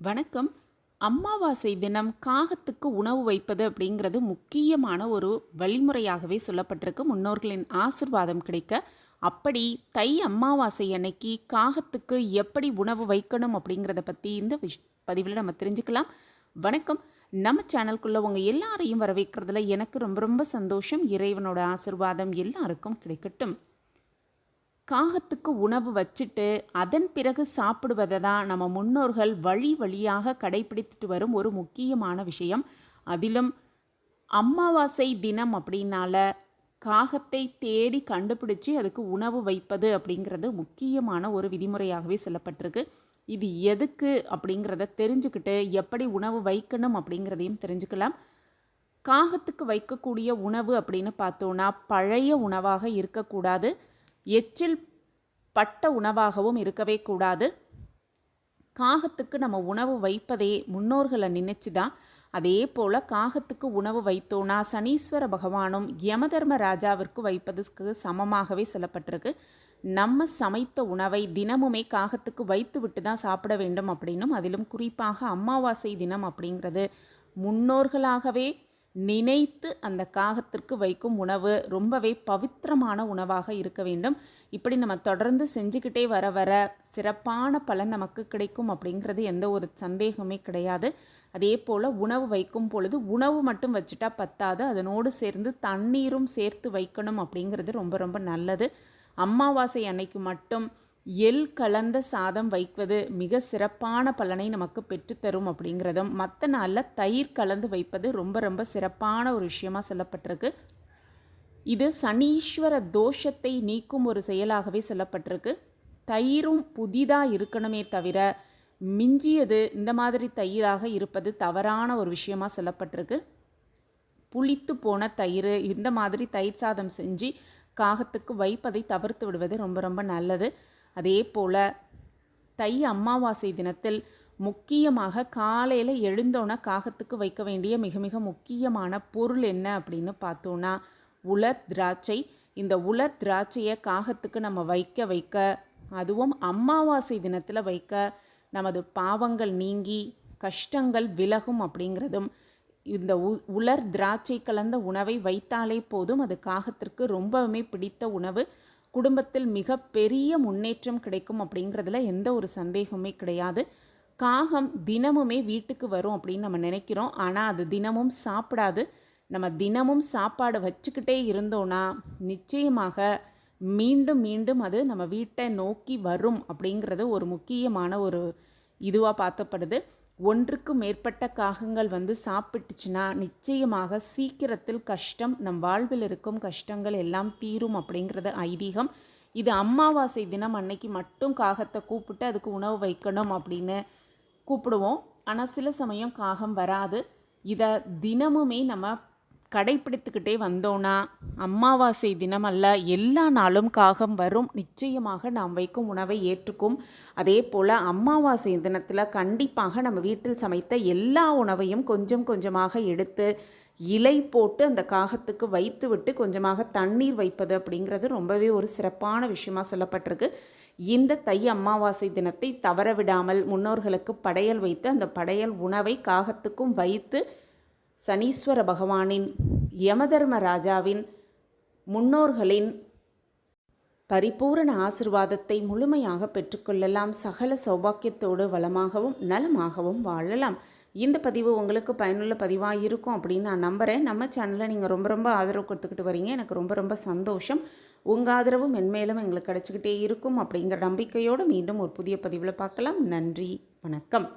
வணக்கம். அமாவாசை தினம் காகத்துக்கு உணவு வைப்பது அப்படிங்கிறது முக்கியமான ஒரு வழிமுறையாகவே சொல்லப்பட்டிருக்கு. முன்னோர்களின் ஆசிர்வாதம் கிடைக்க அப்படி தை அம்மாவாசை அன்னைக்கு காகத்துக்கு எப்படி உணவு வைக்கணும் அப்படிங்கிறத பற்றி இந்த விஷ் பதிவில் நம்ம தெரிஞ்சுக்கலாம். வணக்கம். நம்ம சேனல்குள்ளே உங்கள் எல்லாரையும் வரவேற்கிறதுல எனக்கு ரொம்ப ரொம்ப சந்தோஷம். இறைவனோட ஆசிர்வாதம் எல்லாருக்கும் கிடைக்கட்டும். காகத்துக்கு உணவு வச்சுட்டு அதன் பிறகு சாப்பிடுவதை தான் நம்ம முன்னோர்கள் வழி வழியாக கடைபிடித்துட்டு வரும் ஒரு முக்கியமான விஷயம். அதிலும் அமாவாசை தினம் அப்படின்னால காகத்தை தேடி கண்டுபிடிச்சி அதுக்கு உணவு வைப்பது அப்படிங்கிறது முக்கியமான ஒரு விதிமுறையாகவே சொல்லப்பட்டிருக்கு. இது எதுக்கு அப்படிங்கிறத தெரிஞ்சுக்கிட்டு எப்படி உணவு வைக்கணும் அப்படிங்கிறதையும் தெரிஞ்சுக்கலாம். காகத்துக்கு வைக்கக்கூடிய உணவு அப்படின்னு பார்த்தோன்னா பழைய உணவாக இருக்கக்கூடாது. எச்சில் பட்ட உணவாகவும் இருக்கவே கூடாது. காகத்துக்கு நம்ம உணவு வைப்பதே முன்னோர்களை நினைச்சு தான் அதே போல் காகத்துக்கு உணவு வைத்தோன்னா சனீஸ்வர பகவானும் யமதர்ம ராஜாவிற்கு வைப்பதற்கு சமமாகவே சொல்லப்பட்டிருக்கு. நம்ம சமைத்த உணவை தினமுமே காகத்துக்கு வைத்து விட்டு தான் சாப்பிட வேண்டும் அப்படின்னும் அதிலும் குறிப்பாக அமாவாசை தினம் அப்படிங்கிறது முன்னோர்களாகவே நினைத்து அந்த காகத்திற்கு வைக்கும் உணவு ரொம்பவே பவித்திரமான உணவாக இருக்க வேண்டும். இப்படி நம்ம தொடர்ந்து செஞ்சுக்கிட்டே வர வர சிறப்பான பலன் நமக்கு கிடைக்கும் அப்படிங்கிறது எந்த ஒரு சந்தேகமே கிடையாது. அதே போல் உணவு வைக்கும் பொழுது உணவு மட்டும் வச்சுட்டா பத்தாது. அதனோடு சேர்ந்து தண்ணீரும் சேர்த்து வைக்கணும் அப்படிங்கிறது ரொம்ப ரொம்ப நல்லது. அமாவாசை அன்னைக்கு மட்டும் எள் கலந்த சாதம் வைப்பது மிக சிறப்பான பலனை நமக்கு பெற்றுத்தரும் அப்படிங்கிறதும் மற்ற நாளில் தயிர் கலந்து வைப்பது ரொம்ப ரொம்ப சிறப்பான ஒரு விஷயமாக சொல்லப்பட்டிருக்கு. இது சனீஸ்வர தோஷத்தை நீக்கும் ஒரு செயலாகவே சொல்லப்பட்டிருக்கு. தயிரும் புதிதாக இருக்கணுமே தவிர மிஞ்சியது இந்த மாதிரி தயிராக இருப்பது தவறான ஒரு விஷயமாக சொல்லப்பட்டிருக்கு. புளித்து போன தயிர் இந்த மாதிரி தயிர் சாதம் செஞ்சு காகத்துக்கு வைப்பதை தவிர்த்து விடுவது ரொம்ப ரொம்ப நல்லது. அதே போல் தை அமாவாசை தினத்தில் முக்கியமாக காலையில் எழுந்தோன்னா காகத்துக்கு வைக்க வேண்டிய மிக மிக முக்கியமான பொருள் என்ன அப்படின்னு பார்த்தோன்னா உலர் திராட்சை. இந்த உலர் திராட்சையை காகத்துக்கு நம்ம வைக்க வைக்க அதுவும் அமாவாசை தினத்தில் வைக்க நமது பாவங்கள் நீங்கி கஷ்டங்கள் விலகும் அப்படிங்கிறதும் இந்த உ உலர் திராட்சை கலந்த உணவை வைத்தாலே போதும். அது காகத்திற்கு ரொம்பவுமே பிடித்த உணவு. குடும்பத்தில் மிக பெரிய முன்னேற்றம் கிடைக்கும் அப்படிங்கிறதுல எந்த ஒரு சந்தேகமே கிடையாது. காகம் தினமுமே வீட்டுக்கு வரும் அப்படின்னு நம்ம நினைக்கிறோம். ஆனால் அது தினமும் சாப்பிடாது. நம்ம தினமும் சாப்பாடு வச்சுக்கிட்டே இருந்தோன்னா நிச்சயமாக மீண்டும் மீண்டும் அது நம்ம வீட்டை நோக்கி வரும் அப்படிங்கிறது ஒரு முக்கியமான ஒரு இதுவாக பார்த்தப்படுது ஒன்றுக்கு மேற்பட்ட காகங்கள் வந்து சாப்பிட்டுச்சுன்னா நிச்சயமாக சீக்கிரத்தில் கஷ்டம் நம் வாழ்வில் இருக்கும் கஷ்டங்கள் எல்லாம் தீரும் அப்படிங்கிறது ஐதீகம். இது அமாவாசை தினம் அன்னைக்கு மட்டும் காகத்தை கூப்பிட்டு அதுக்கு உணவு வைக்கணும் அப்படின்னு கூப்பிடுவோம். ஆனால் சில சமயம் காகம் வராது. இதை தினமுமே நம்ம கடைப்பிடித்துக்கிட்டே வந்தோன்னா அமாவாசை தினம் அல்ல எல்லா நாளும் காகம் வரும். நிச்சயமாக நாம் வைக்கும் உணவை ஏற்றுக்கும். அதே போல் அமாவாசை தினத்தில் கண்டிப்பாக நம்ம வீட்டில் சமைத்த எல்லா உணவையும் கொஞ்சம் கொஞ்சமாக எடுத்து இலை போட்டு அந்த காகத்துக்கு வைத்து விட்டு கொஞ்சமாக தண்ணீர் வைப்பது அப்படிங்கிறது ரொம்பவே ஒரு சிறப்பான விஷயமாக சொல்லப்பட்டிருக்கு. இந்த தை அமாவாசை தினத்தை தவற விடாமல் முன்னோர்களுக்கு படையல் வைத்து அந்த படையல் உணவை காகத்துக்கும் வைத்து சனீஸ்வர பகவானின் யமதர்ம ராஜாவின் முன்னோர்களின் பரிபூரண ஆசிர்வாதத்தை முழுமையாக பெற்றுக்கொள்ளலாம். சகல சௌபாக்கியத்தோடு வளமாகவும் நலமாகவும் வாழலாம். இந்த பதிவு உங்களுக்கு பயனுள்ள பதிவாக இருக்கும் அப்படின்னு நான் நம்புகிறேன் நம்ம சேனலில் நீங்கள் ரொம்ப ரொம்ப ஆதரவு கொடுத்துக்கிட்டு வரீங்க. எனக்கு ரொம்ப ரொம்ப சந்தோஷம். உங்கள் ஆதரவு மென்மேலும் எங்களுக்கு கிடச்சிக்கிட்டே இருக்கும் அப்படிங்கிற நம்பிக்கையோடு மீண்டும் ஒரு புதிய பதிவில் பார்க்கலாம். நன்றி. வணக்கம்.